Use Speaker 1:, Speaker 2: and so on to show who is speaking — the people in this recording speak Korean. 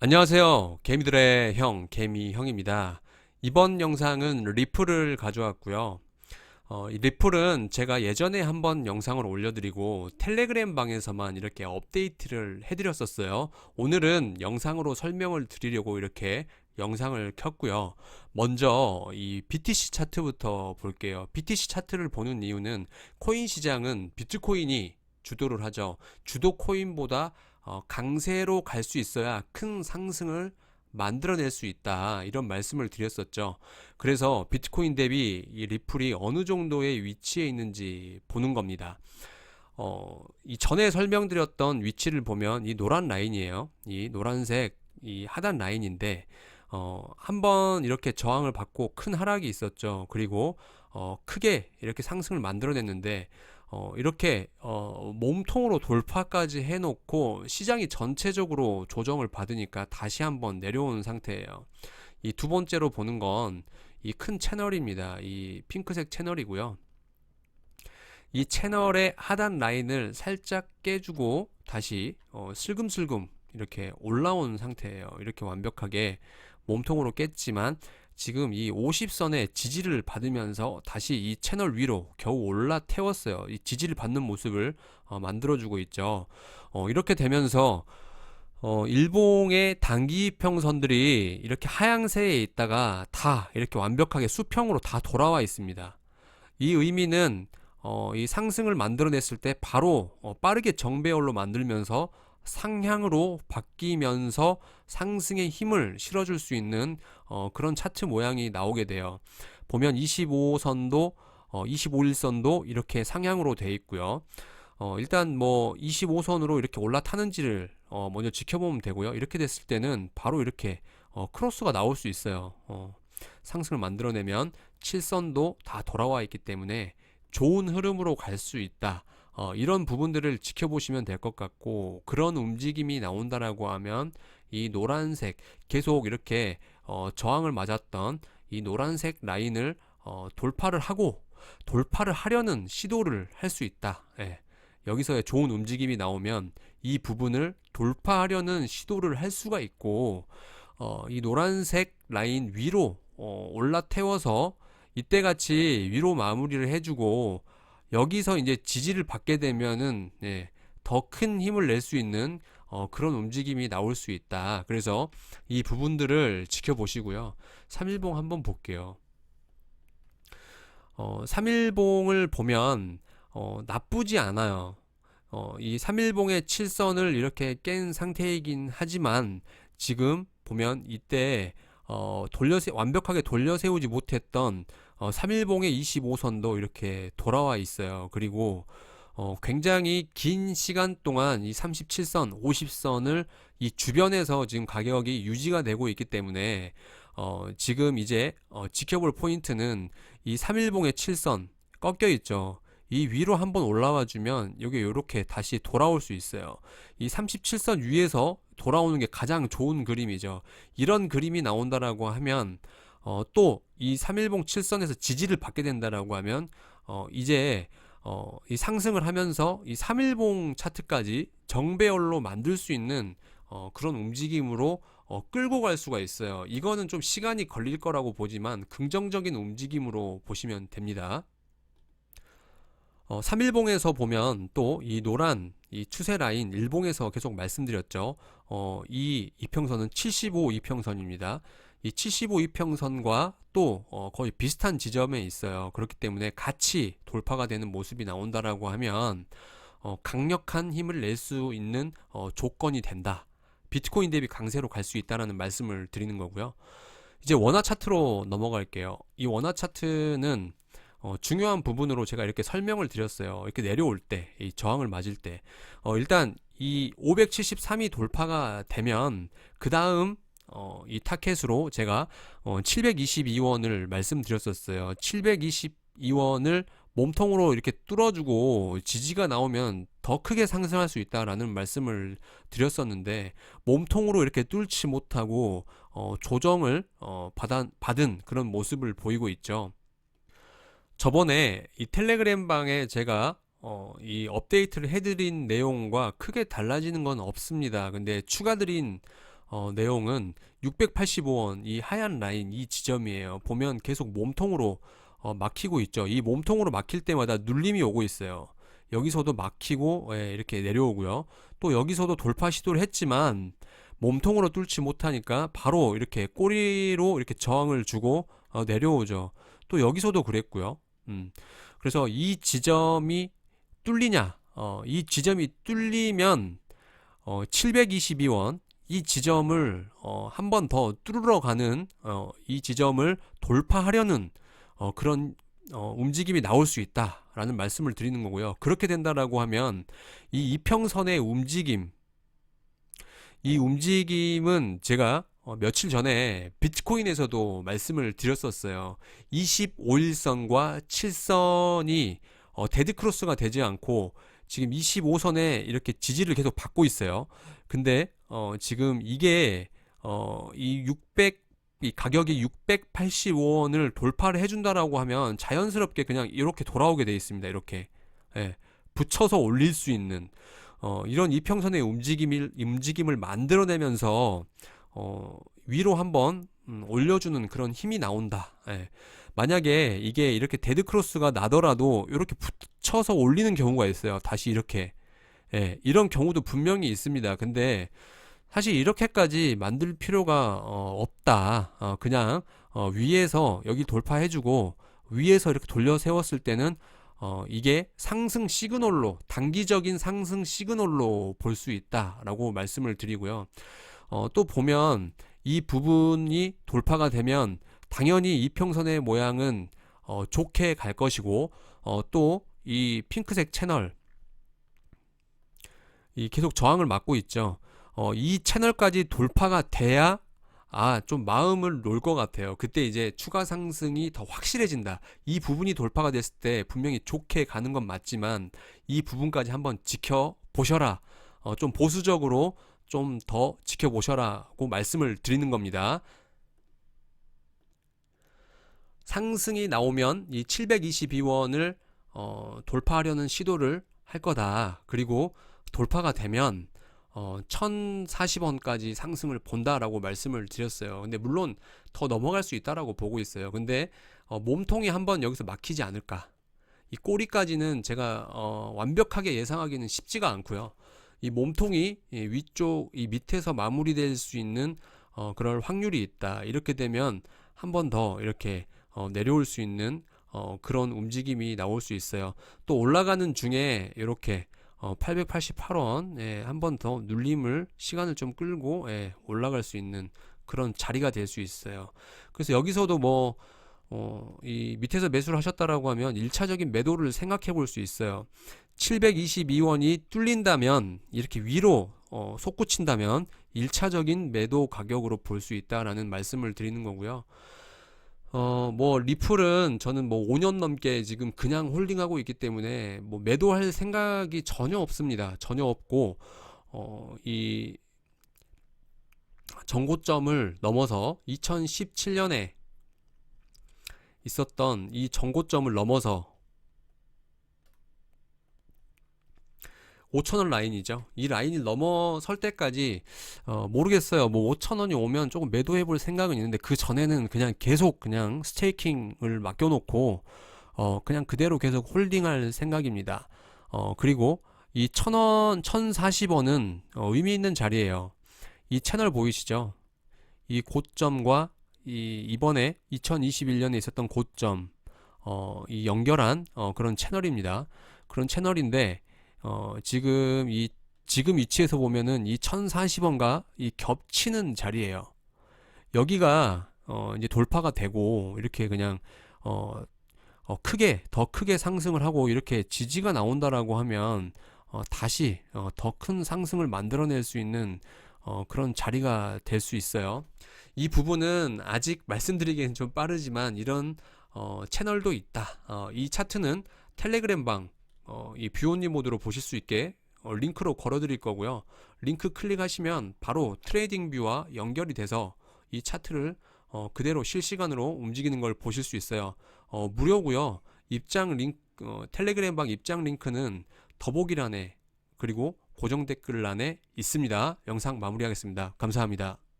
Speaker 1: 안녕하세요. 개미들의 형, 개미 형입니다. 이번 영상은 리플을 가져왔고요. 어, 이 리플은 제가 예전에 한번 영상을 올려드리고 텔레그램 방에서만 이렇게 업데이트를 해드렸었어요. 오늘은 영상으로 설명을 드리려고 이렇게 영상을 켰고요. 먼저 이 BTC 차트부터 볼게요. BTC 차트를 보는 이유는 코인 시장은 비트코인이 주도를 하죠. 주도 코인보다 어, 강세로 갈 수 있어야 큰 상승을 만들어낼 수 있다. 이런 말씀을 드렸었죠. 그래서 비트코인 대비 이 리플이 어느 정도의 위치에 있는지 보는 겁니다. 어, 이 전에 설명드렸던 위치를 보면 이 노란 라인이에요. 이 노란색 이 하단 라인인데 어, 한번 이렇게 저항을 받고 큰 하락이 있었죠. 그리고 어, 크게 이렇게 상승을 만들어냈는데 어, 이렇게 어, 몸통으로 돌파까지 해놓고 시장이 전체적으로 조정을 받으니까 다시 한번 내려오는 상태예요. 이 두 번째로 보는 건 이 큰 채널입니다. 이 핑크색 채널이고요. 이 채널의 하단 라인을 살짝 깨주고 다시 어, 슬금슬금 이렇게 올라온 상태예요. 이렇게 완벽하게 몸통으로 깼지만 지금 이 50선의 지지를 받으면서 다시 이 채널 위로 겨우 올라 태웠어요. 이 지지를 받는 모습을 어, 만들어주고 있죠. 어, 이렇게 되면서 어, 일봉의 단기 평선들이 이렇게 하향세에 있다가 다 이렇게 완벽하게 수평으로 다 돌아와 있습니다. 이 의미는 어, 이 상승을 만들어냈을 때 바로 어, 빠르게 정배열로 만들면서 상향으로 바뀌면서 상승의 힘을 실어줄 수 있는 어, 그런 차트 모양이 나오게 돼요. 보면 25선도 어, 25일선도 이렇게 상향으로 돼 있고요. 어, 일단 뭐 25선으로 이렇게 올라타는지를 어, 먼저 지켜보면 되고요. 이렇게 됐을 때는 바로 이렇게 어, 크로스가 나올 수 있어요. 어, 상승을 만들어내면 7선도 다 돌아와 있기 때문에 좋은 흐름으로 갈 수 있다. 어, 이런 부분들을 지켜보시면 될 것 같고 그런 움직임이 나온다라고 하면 이 노란색 계속 이렇게 어, 저항을 맞았던 이 노란색 라인을 어, 돌파를 하고 돌파를 하려는 시도를 할 수 있다. 예. 여기서의 좋은 움직임이 나오면 이 부분을 돌파하려는 시도를 할 수가 있고 어, 이 노란색 라인 위로 어, 올라태워서 이때 같이 위로 마무리를 해주고 여기서 이제 지지를 받게 되면은 예, 더 큰 힘을 낼 수 있는 어, 그런 움직임이 나올 수 있다. 그래서 이 부분들을 지켜보시고요. 3일봉 한번 볼게요. 어, 3일봉을 보면 어, 나쁘지 않아요. 어, 이 3일봉의 7선을 이렇게 깬 상태이긴 하지만 지금 보면 이때 어, 돌려세 완벽하게 돌려 세우지 못했던 어, 3일봉의 25선도 이렇게 돌아와 있어요. 그리고 어, 굉장히 긴 시간 동안 이 37선, 50선을 이 주변에서 지금 가격이 유지가 되고 있기 때문에 어, 지금 이제 어, 지켜볼 포인트는 이 3일봉의 7선 꺾여 있죠. 이 위로 한번 올라와 주면 여기 이렇게 다시 돌아올 수 있어요. 이 37선 위에서 돌아오는 게 가장 좋은 그림이죠. 이런 그림이 나온다라고 하면 어, 또 이 3일봉 7선에서 지지를 받게 된다라고 하면 어, 이제 어, 이 상승을 하면서 이 3일봉 차트까지 정배열로 만들 수 있는 어, 그런 움직임으로 어, 끌고 갈 수가 있어요. 이거는 좀 시간이 걸릴 거라고 보지만 긍정적인 움직임으로 보시면 됩니다. 어, 3일봉에서 보면 또 이 노란 이 추세 라인 일봉에서 계속 말씀드렸죠. 어, 이 이평선은 75 이평선입니다. 이 75 이평선과 또 어, 거의 비슷한 지점에 있어요. 그렇기 때문에 같이 돌파가 되는 모습이 나온다라고 하면 어, 강력한 힘을 낼 수 있는 어, 조건이 된다. 비트코인 대비 강세로 갈 수 있다라는 말씀을 드리는 거고요. 이제 원화 차트로 넘어갈게요. 이 원화 차트는 어, 중요한 부분으로 제가 이렇게 설명을 드렸어요. 이렇게 내려올 때, 이 저항을 맞을 때, 어, 일단 이 573이 돌파가 되면 그 다음 어, 이 타켓으로 제가 어, 722원을 말씀드렸었어요. 722원을 몸통으로 이렇게 뚫어주고 지지가 나오면 더 크게 상승할 수 있다라는 말씀을 드렸었는데 몸통으로 이렇게 뚫지 못하고 어, 조정을 어, 받아, 받은 그런 모습을 보이고 있죠. 저번에 이 텔레그램 방에 제가 어, 이 업데이트를 해드린 내용과 크게 달라지는 건 없습니다. 근데 추가드린 어, 내용은 685원 이 하얀 라인 이 지점이에요. 보면 계속 몸통으로 어, 막히고 있죠. 이 몸통으로 막힐 때마다 눌림이 오고 있어요. 여기서도 막히고 예, 이렇게 내려오고요. 또 여기서도 돌파 시도를 했지만 몸통으로 뚫지 못하니까 바로 이렇게 꼬리로 이렇게 저항을 주고 어, 내려오죠. 또 여기서도 그랬고요. 음. 그래서 이 지점이 뚫리냐? 어, 이 지점이 뚫리면 어, 722원 이 지점을 어, 한 번 더 뚫으러 가는 어, 이 지점을 돌파하려는 어, 그런 어, 움직임이 나올 수 있다라는 말씀을 드리는 거고요. 그렇게 된다라고 하면 이 이평선의 움직임, 이 움직임은 제가 어, 며칠 전에 비트코인에서도 말씀을 드렸었어요. 25일선과 7선이 어, 데드크로스가 되지 않고 지금 25선에 이렇게 지지를 계속 받고 있어요. 근데 어, 지금 이게 어, 이 600, 이 가격이 685원을 돌파를 해준다라고 하면 자연스럽게 그냥 이렇게 돌아오게 돼 있습니다. 이렇게 예, 붙여서 올릴 수 있는 어, 이런 이평선의 움직임을 움직임을 만들어내면서 어, 위로 한번 음, 올려주는 그런 힘이 나온다. 예. 만약에 이게 이렇게 데드 크로스가 나더라도 이렇게 붙 여서 올리는 경우가 있어요. 다시 이렇게 예, 이런 경우도 분명히 있습니다. 근데 사실 이렇게까지 만들 필요가 어, 없다. 어, 그냥 어, 위에서 여기 돌파해주고 위에서 이렇게 돌려 세웠을 때는 어, 이게 상승 시그널로 단기적인 상승 시그널로 볼 수 있다라고 말씀을 드리고요. 어, 또 보면 이 부분이 돌파가 되면 당연히 이평선의 모양은 어, 좋게 갈 것이고 어, 또 이 핑크색 채널 이 계속 저항을 막고 있죠. 어, 이 채널까지 돌파가 돼야 아, 좀 마음을 놓을 것 같아요. 그때 이제 추가 상승이 더 확실해진다. 이 부분이 돌파가 됐을 때 분명히 좋게 가는 건 맞지만 이 부분까지 한번 지켜보셔라. 어, 좀 보수적으로 좀 더 지켜보셔라고 말씀을 드리는 겁니다. 상승이 나오면 이 722원을 어, 돌파하려는 시도를 할 거다. 그리고 돌파가 되면 어, 1040원까지 상승을 본다라고 말씀을 드렸어요. 근데 물론 더 넘어갈 수 있다라고 보고 있어요. 근데 어, 몸통이 한번 여기서 막히지 않을까. 이 꼬리까지는 제가 어, 완벽하게 예상하기는 쉽지가 않고요. 이 몸통이 이 위쪽 이 밑에서 마무리될 수 있는 어, 그럴 확률이 있다. 이렇게 되면 한 번 더 이렇게 어, 내려올 수 있는 어, 그런 움직임이 나올 수 있어요. 또 올라가는 중에 이렇게 어, 888원 예, 한 번 더 눌림을 시간을 좀 끌고 예, 올라갈 수 있는 그런 자리가 될 수 있어요. 그래서 여기서도 뭐 어, 이 밑에서 매수를 하셨다라고 하면 1차적인 매도를 생각해 볼 수 있어요. 722원이 뚫린다면 이렇게 위로 어, 솟구친다면 1차적인 매도 가격으로 볼 수 있다라는 말씀을 드리는 거고요. 어, 뭐, 리플은 저는 뭐 5년 넘게 지금 그냥 홀딩하고 있기 때문에 뭐 매도할 생각이 전혀 없습니다. 전혀 없고, 어, 이 정고점을 넘어서 2017년에 있었던 이 정고점을 넘어서 5천원 라인이죠. 이 라인이 넘어설 때까지 어, 모르겠어요. 뭐 5천원이 오면 조금 매도해 볼 생각은 있는데 그 전에는 그냥 계속 그냥 스테이킹을 맡겨 놓고 어, 그냥 그대로 계속 홀딩할 생각입니다. 어, 그리고 이 천원, 1040원은 어, 의미 있는 자리예요. 이 채널 보이시죠? 이 고점과 이 이번에 2021년에 있었던 고점 어, 이 연결한 어, 그런 채널입니다. 그런 채널인데 어, 지금 이 지금 위치에서 보면은 이 1040원과 이 겹치는 자리예요. 여기가 어, 이제 돌파가 되고 이렇게 그냥 어, 어, 크게 더 크게 상승을 하고 이렇게 지지가 나온다라고 하면 어, 다시 어, 더 큰 상승을 만들어낼 수 있는 어, 그런 자리가 될 수 있어요. 이 부분은 아직 말씀드리기엔 좀 빠르지만 이런 어, 채널도 있다. 어, 이 차트는 텔레그램 방 어, 이 뷰온리 모드로 보실 수 있게 어, 링크로 걸어 드릴 거고요. 링크 클릭하시면 바로 트레이딩 뷰와 연결이 돼서 이 차트를 어, 그대로 실시간으로 움직이는 걸 보실 수 있어요. 어, 무료고요. 입장 링크 어, 텔레그램방 입장 링크는 더보기란에 그리고 고정 댓글란에 있습니다. 영상 마무리하겠습니다. 감사합니다.